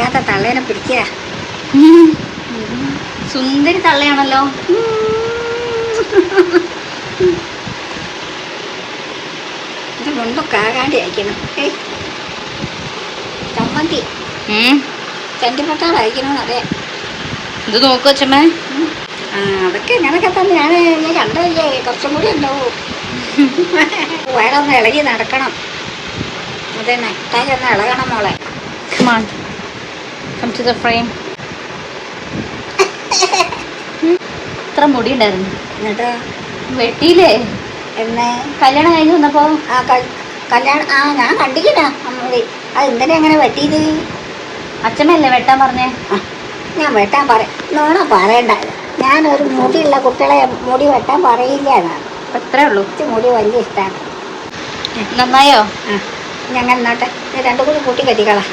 അറിയാത്ത തള്ളേനെ പിടിക്കുക സുന്ദരി തള്ളയാണല്ലോ. ഇത് മുണ്ടൊക്കെ ആകാണ്ടി അയക്കണം. ഏയ്. ചമ്മന്തി. ചെണ്ടിപ്പട്ടാൾ അയക്കണമെന്ന് അറിയാം. ഇത് നോക്കുക അച്ഛമ്മേ. ആ അതൊക്കെ ഇങ്ങനൊക്കെ തന്നെയാണ് ഞാൻ കണ്ടല്ലേ കുറച്ചും കൂടി ഉണ്ടാവും. ഇളകി നടക്കണം. അതെ താഴെ ഒന്ന് ഇളകണം മോളെ. Come to the frame. ഇത്ര മുടി ഉണ്ടായിരുന്നു എന്നിട്ട്? വെട്ടിയില്ലേ? എന്നെ? കല്യാണം കഴിഞ്ഞ് വന്നപ്പോ? ആ കല്യാണം ആ ഞാൻ കണ്ടിട്ടില്ല അമ്മൂടി അത് എന്തിനാ എങ്ങനെ വെട്ടിയത്? അച്ഛനല്ലേ വെട്ടാൻ പറഞ്ഞേ? ഞാൻ വെട്ടാൻ പറ നോണ പറയണ്ട. ഞാനൊരു മുടിയുള്ള കുട്ടികളെ മുടി വെട്ടാൻ പറയില്ല എന്നാണ്. അപ്പൊ ഇത്രേ ഉള്ളൂ. മുടി വലിയ ഇഷ്ടമാണ് നന്നായോ? ഞങ്ങൾ നോട്ടെ രണ്ട് രണ്ടും കൂടി കൂട്ടി കെട്ടിക്കളാം.